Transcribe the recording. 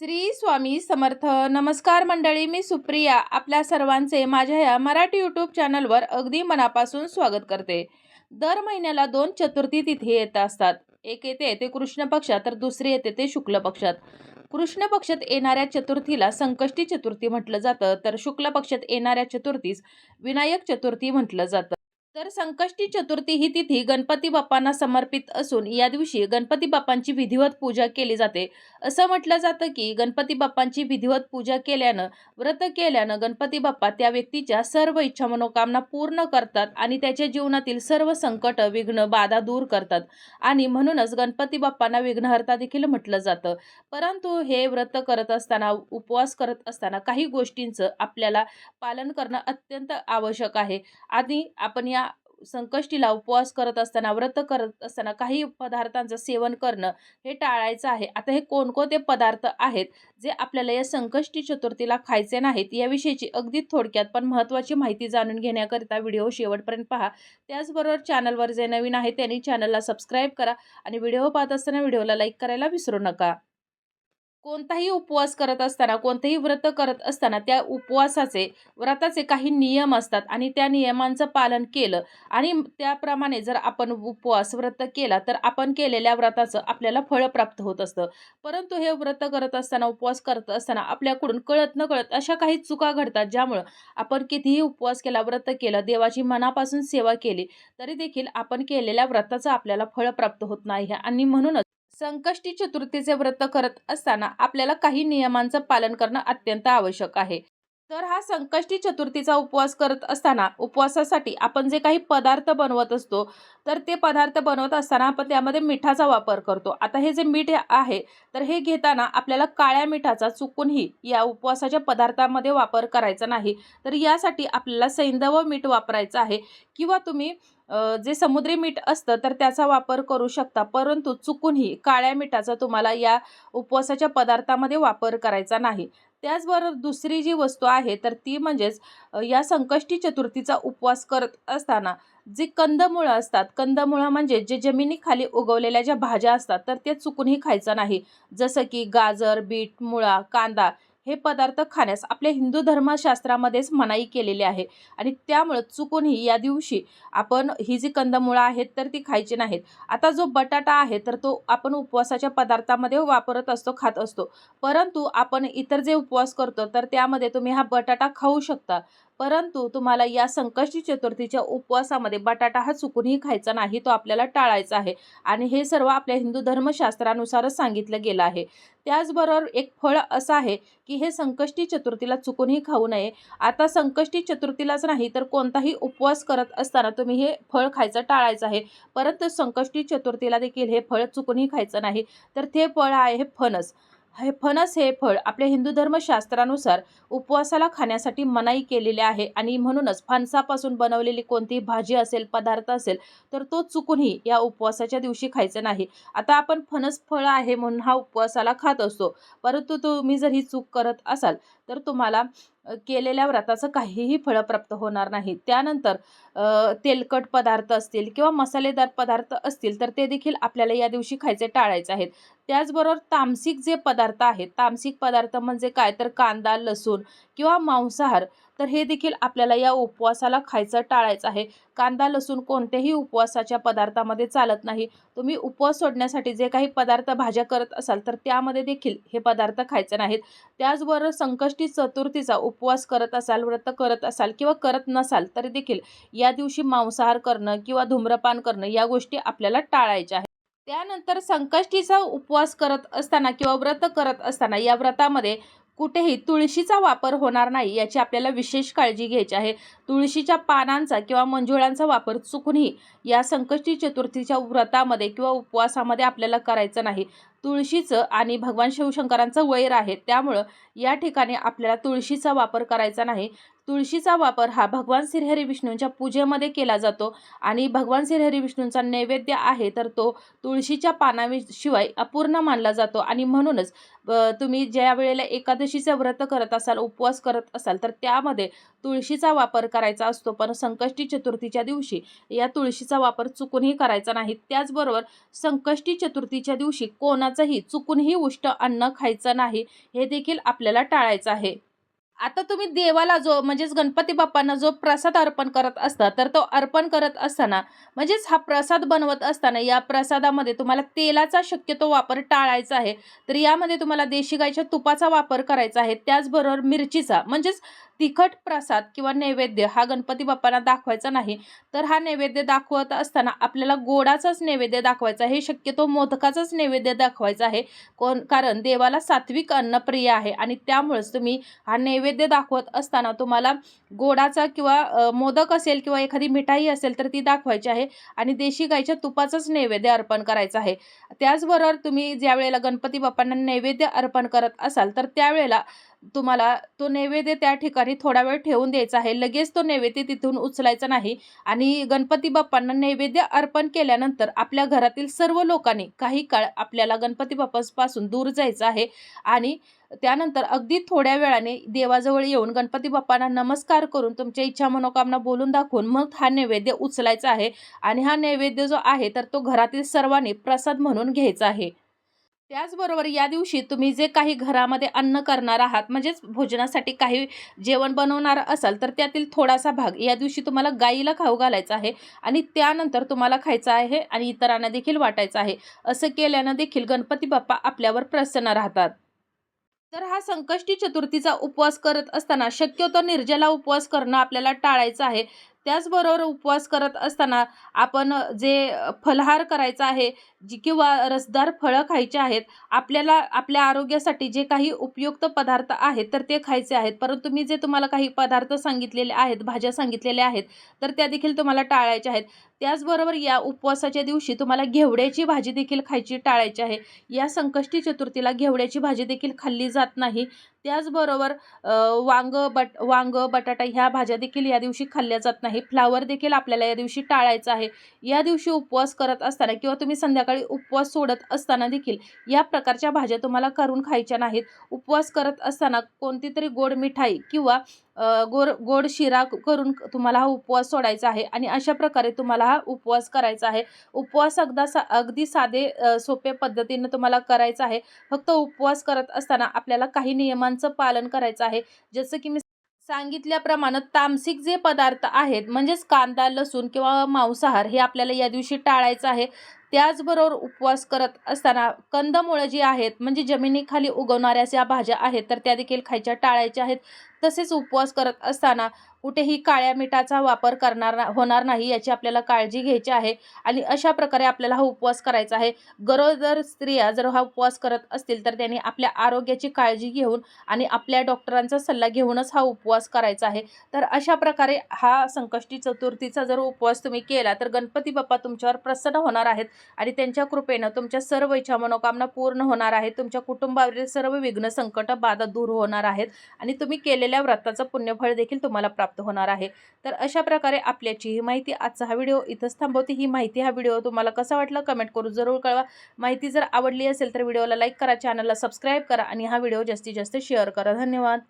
श्री स्वामी समर्थ. नमस्कार मंडळी मी सुप्रिया आपल्या सर्वांचे माझ्या या मराठी यूट्यूब चॅनलवर अगदी मनापासून स्वागत करते. दर महिन्याला दोन चतुर्थी तिथी येत असतात. एक येते ते कृष्ण पक्षात तर दुसरी येते ते शुक्ल पक्षात. कृष्ण पक्षात येणाऱ्या चतुर्थीला संकष्टी चतुर्थी म्हटलं जातं तर शुक्ल पक्षात येणाऱ्या चतुर्थीस विनायक चतुर्थी म्हटलं जातं. तर संकष्टी चतुर्थी ही तिथी गणपती बाप्पांना समर्पित असून या दिवशी गणपती बाप्पांची विधिवत पूजा केली जाते. असं म्हटलं जातं की गणपती बाप्पांची विधिवत पूजा केल्यानं व्रत केल्यानं गणपती बाप्पा त्या व्यक्तीच्या सर्व इच्छा मनोकामना पूर्ण करतात आणि त्याच्या जीवनातील सर्व संकट विघ्न बाधा दूर करतात. आणि म्हणूनच गणपती बाप्पांना विघ्नहर्ता देखील म्हटलं जातं. परंतु हे व्रत करत असताना उपवास करत असताना काही गोष्टींचं आपल्याला पालन करणं अत्यंत आवश्यक आहे. आणि आपण या संकष्टीला उपवास करत असताना व्रत करत असताना काही पदार्थांचं सेवन करणं हे टाळायचं आहे. आता हे कोणकोणते पदार्थ आहेत जे आपल्याला या संकष्टी चतुर्थीला खायचे नाहीत याविषयीची अगदी थोडक्यात पण महत्त्वाची माहिती जाणून घेण्याकरिता व्हिडिओ शेवटपर्यंत पहा. त्याचबरोबर चॅनलवर जे नवीन आहे त्यांनी चॅनलला सबस्क्राईब करा आणि व्हिडिओ पाहत असताना व्हिडिओला लाईक करायला विसरू नका. कोणताही उपवास करत असताना कोणतेही व्रत करत असताना त्या उपवासाचे व्रताचे काही नियम असतात आणि त्या नियमांचं पालन केलं. आणि त्याप्रमाणे जर आपण उपवास व्रत केला तर आपण केलेल्या व्रताचं आपल्याला फळ प्राप्त होत असतं. परंतु हे व्रत करत असताना उपवास करत असताना आपल्याकडून कळत न कळत अशा काही चुका घडतात ज्यामुळं आपण कितीही उपवास केला व्रत केलं देवाची मनापासून सेवा केली तरी देखील आपण केलेल्या व्रताचं आपल्याला फळ प्राप्त होत नाही. आणि म्हणूनच संकष्टी चतुर्थीचे व्रत करत असताना आपल्याला काही नियमांचं पालन करणं अत्यंत आवश्यक आहे. तर हा संकष्टी चतुर्थीचा उपवास करत असताना उपवासासाठी आपण जे काही पदार्थ बनवत असतो तर ते पदार्थ बनवत असताना आपण त्यामध्ये मिठाचा वापर करतो. आता हे जे मीठ आहे तर हे घेताना आपल्याला काळ्या मिठाचा चुकूनही या उपवासाच्या पदार्थामध्ये वापर करायचा नाही. तर यासाठी आपल्याला सैंधव मीठ वापरायचं आहे किंवा तुम्ही जे समुद्री मीठ असतं तर त्याचा वापर करू शकता. परंतु चुकूनही काळ्या मिठाचा तुम्हाला या उपवासाच्या पदार्थामध्ये वापर करायचा नाही. त्याचबरोबर दुसरी जी वस्तू आहे तर ती म्हणजेच या संकष्टी चतुर्थीचा उपवास करत असताना जी कंदमुळं असतात कंदमुळं म्हणजे जे जमिनीखाली उगवलेल्या ज्या भाज्या असतात तर ते चुकूनही खायचं नाही. जसं की गाजर बीट मुळा कांदा हे पदार्थ खाण्यास आपल्या हिंदू धर्मशास्त्रामध्येच मनाई केलेली आहे. आणि त्यामुळं चुकूनही या दिवशी आपण ही जी कंदमुळं आहेत तर ती खायची नाहीत. आता जो बटाटा आहे तर तो आपण उपवासाच्या पदार्थामध्ये वापरत असतो खात असतो. परंतु आपण इतर जे उपवास करतो तर त्यामध्ये तुम्ही हा बटाटा खाऊ शकता. परंतु तुम्हाला या संकष्टी चतुर्थीच्या उपवासामध्ये बटाटा हा चुकूनही खायचा नाही तो आपल्याला टाळायचा आहे. आणि हे सर्व आपल्या हिंदू धर्मशास्त्रानुसारच सांगितलं गेलं आहे. त्याचबरोबर एक फळ असं आहे की हे संकष्टी चतुर्थीला चुकूनही खाऊ नये. आता संकष्टी चतुर्थीलाच नाही तर कोणताही उपवास करत असताना तुम्ही हे फळ खायचं टाळायचं आहे. परंतु संकष्टी चतुर्थीला देखील हे फळ चुकूनही खायचं नाही. तर ते फळ आहे हे फणस. हे फणस हे फळ आपल्या हिंदू धर्मशास्त्रानुसार उपवासाला खाण्यासाठी मनाई केलेली आहे. आणि म्हणूनच फणसापासून बनवलेली कोणतीही भाजी असेल पदार्थ असेल तर तो चुकूनही या उपवासाच्या दिवशी खायचं नाही. आता आपण फणस फळ आहे म्हणून हा उपवासाला खात असतो. परंतु तुम्ही जर ही चूक करत असाल तर तुम्हाला केलेल्या व्रताचं काहीही फळं प्राप्त होणार नाही. त्यानंतर तेलकट पदार्थ असतील किंवा मसालेदार पदार्थ असतील तर ते देखील आपल्याला या दिवशी खायचे टाळायचे आहेत. त्याचबरोबर तामसिक जे पदार्थ आहेत तामसिक पदार्थ म्हणजे काय? तर कांदा लसूण किंवा मांसाहार तर हे देखील आपल्याला या उपवासाला खायचं टाळायचं आहे. कांदा लसूण कोणत्याही उपवासाच्या पदार्थामध्ये चालत नाही. तुम्ही उपवास सोडण्यासाठी जे काही पदार्थ भाज्या करत असाल तर त्यामध्ये देखील हे पदार्थ खायचे नाहीत. त्याचबरोबर संकष्टी चतुर्थीचा उपवास करत असाल व्रत करत असाल किंवा करत नसाल तरी देखील या दिवशी मांसाहार करणं किंवा धूम्रपान करणं या गोष्टी आपल्याला टाळायच्या आहेत. त्यानंतर संकष्टीचा उपवास करत असताना किंवा व्रत करत असताना या व्रतामध्ये कुठेही तुळशीचा वापर होणार नाही याची आपल्याला विशेष काळजी घ्यायची आहे. तुळशीच्या पानांचा किंवा मंजुळांचा वापर चुकूनही या संकष्टी चतुर्थीच्या व्रतामध्ये किंवा उपवासामध्ये आपल्याला करायचं नाही. तुळशीचं आणि भगवान शिवशंकरांचं वैर आहे. त्यामुळं या ठिकाणी आपल्याला तुळशीचा वापर करायचा नाही. तुळशीचा वापर हा भगवान श्रीहरी विष्णूंच्या पूजेमध्ये केला जातो आणि भगवान श्रीहरी विष्णूंचा नैवेद्य आहे तर तो तुळशीच्या पानाशिवाय अपूर्ण मानला जातो आणि म्हणूनच तुम्ही ज्या वेळेला एकादशीचं व्रत करत असाल उपवास करत असाल तर त्यामध्ये तुळशीचा वापर करायचा असतो. पण संकष्टी चतुर्थीच्या दिवशी या तुळशीचा वापर चुकूनही करायचा नाही. त्याचबरोबर संकष्टी चतुर्थीच्या दिवशी कोणाचा कोणाचंही चुकूनही उष्ट अन्न खायचं नाही हे देखील आपल्याला टाळायचं आहे. आता तुम्ही देवाला जो म्हणजेच गणपती बाप्पांना जो प्रसाद अर्पण करत असता तर तो अर्पण करत असताना म्हणजेच हा प्रसाद बनवत असताना या प्रसादामध्ये तुम्हाला तेलाचा शक्यतो वापर टाळायचा आहे. तर यामध्ये तुम्हाला देशी गाईच्या तुपाचा वापर करायचा आहे. त्याचबरोबर मिरचीचा म्हणजेच तिखट प्रसाद किंवा नैवेद्य हा गणपती बाप्पांना दाखवायचा नाही. तर हा नैवेद्य दाखवत असताना आपल्याला गोडाचाच नैवेद्य दाखवायचा आहे. शक्यतो मोदकाचाच नैवेद्य दाखवायचा आहे. कोण कारण देवाला सात्विक अन्नप्रिय आहे आणि त्यामुळेच तुम्ही हा नैवेद्य नैवेद्य दाखवत असताना तुम्हाला गोडाचा किंवा मोदक असेल किंवा एखादी मिठाई असेल तर ती दाखवायची आहे आणि देशी गाईच्या तुपाचंच नैवेद्य अर्पण करायचं आहे. त्याचबरोबर तुम्ही ज्या वेळेला गणपती बाप्पांना नैवेद्य अर्पण करत असाल तर त्यावेळेला तुम्हाला तो नैवेद्य त्या ठिकाणी थोडा वेळ ठेवून द्यायचा आहे. लगेच तो नैवेद्य तिथून उचलायचा नाही आणि गणपती बाप्पांना नैवेद्य अर्पण केल्यानंतर आपल्या घरातील सर्व लोकांनी काही काळ आपल्याला गणपती बाप्पापासून दूर जायचं आहे आणि त्यानंतर अगदी थोड्या वेळाने देवाजवळ येऊन गणपती बाप्पांना नमस्कार करून तुमच्या इच्छा मनोकामना बोलून दाखवून मग हा नैवेद्य उचलायचा आहे. आणि हा नैवेद्य जो आहे तर तो घरातील सर्वांनी प्रसाद म्हणून घ्यायचा आहे. त्याचबरोबर या दिवशी तुम्ही जे काही घरामध्ये अन्न करणार आहात म्हणजेच भोजनासाठी काही जेवण बनवणार असाल तर त्यातील थोडासा भाग या दिवशी तुम्हाला गाईला खाऊ घालायचा आहे आणि त्यानंतर तुम्हाला खायचा आहे आणि इतरांना देखील वाटायचं आहे. असं केल्यानं देखील गणपती बाप्पा आपल्यावर प्रसन्न राहतात. तर हा संकष्टी चतुर्थीचा उपवास करत असताना शक्यतो निर्जला उपवास करणं आपल्याला टाळायचं आहे. त्याचबरोबर उपवास करत असताना आपण जे फलहार करायचा आहे जी किंवा रसदार फळं खायची आहेत आपल्याला आपल्या आरोग्यासाठी जे काही उपयुक्त पदार्थ आहेत तर ते खायचे आहेत. परंतु मी जे तुम्हाला काही पदार्थ सांगितलेले आहेत भाज्या सांगितलेल्या आहेत तर त्या देखील तुम्हाला टाळायच्या आहेत. त्याचबरोबर या उपवासाच्या दिवशी तुम्हाला घेवड्याची भाजी देखील खायची टाळायची आहे. या संकष्टी चतुर्थीला घेवड्याची भाजी देखील खाल्ली जात नाही. त्याचबरोबर वांग बट वांग बटाटा ह्या भाज्या देखील या दिवशी खाल्ल्या जात नाही फ्लावर देखील आपल्याला या दिवशी टाळायचं आहे. या दिवशी उपवास करत असताना किंवा तुम्ही संध्याकाळी उपवास सोडत असताना देखील या प्रकारच्या भाज्या तुम्हाला करून खायच्या नाहीत. उपवास करत असताना कोणती तरी गोड मिठाई किंवा गोड गोड शिरा करून तुम्हाला हा उपवास सोडायचा आहे आणि अशा प्रकारे तुम्हाला हा उपवास करायचा आहे. उपवास अगदा सा अगदी साधे सोपे पद्धतीनं तुम्हाला करायचा आहे. फक्त उपवास करत असताना आपल्याला काही नियमांचं पालन करायचं आहे. जसं की मी सांगितल्याप्रमाणे तामसिक जे पदार्थ आहेत म्हणजेच कांदा लसूण किंवा मांसाहार हे आपल्याला या दिवशी टाळायचं आहे. त्याचबरोबर उपवास करत असताना कंदमुळं जी आहेत म्हणजे जमिनीखाली उगवणाऱ्या ज्या भाज्या आहेत तर त्या देखील खायच्या टाळायच्या आहेत. तसेच उपवास करत असताना कुठेही काळ्या मिठाचा वापर करणार ना होणार नाही याची आपल्याला काळजी घ्यायची आहे. आणि अशा प्रकारे आपल्याला हा उपवास करायचा आहे. गरोदर स्त्रिया जर हा उपवास करत असतील तर त्यांनी आपल्या आरोग्याची काळजी घेऊन आणि आपल्या डॉक्टरांचा सल्ला घेऊनच हा उपवास करायचा आहे. तर अशा प्रकारे हा संकष्टी चतुर्थीचा जर उपवास तुम्ही केला तर गणपती बाप्पा तुमच्यावर प्रसन्न होणार आहेत. आणि त्यांच्या कृपेनं तुमच्या सर्व इच्छा मनोकामना पूर्ण होणार आहेत. तुमच्या कुटुंबावरील सर्व विघ्न संकट बाधा दूर होणार आहेत आणि तुम्ही केलेल्या व्रताचं पुण्यफळ देखील तुम्हाला प्राप्त होणार आहे. तर अशा प्रकारे आपल्याची ही माहिती आजचा हा व्हिडिओ इथंच थांबवते. ही माहिती हा व्हिडिओ तुम्हाला कसा वाटला कमेंट करून जरूर कळवा. माहिती जर आवडली असेल तर व्हिडिओला लाईक करा चॅनलला सबस्क्राईब करा आणि हा व्हिडिओ जास्तीत जास्त शेअर करा. धन्यवाद.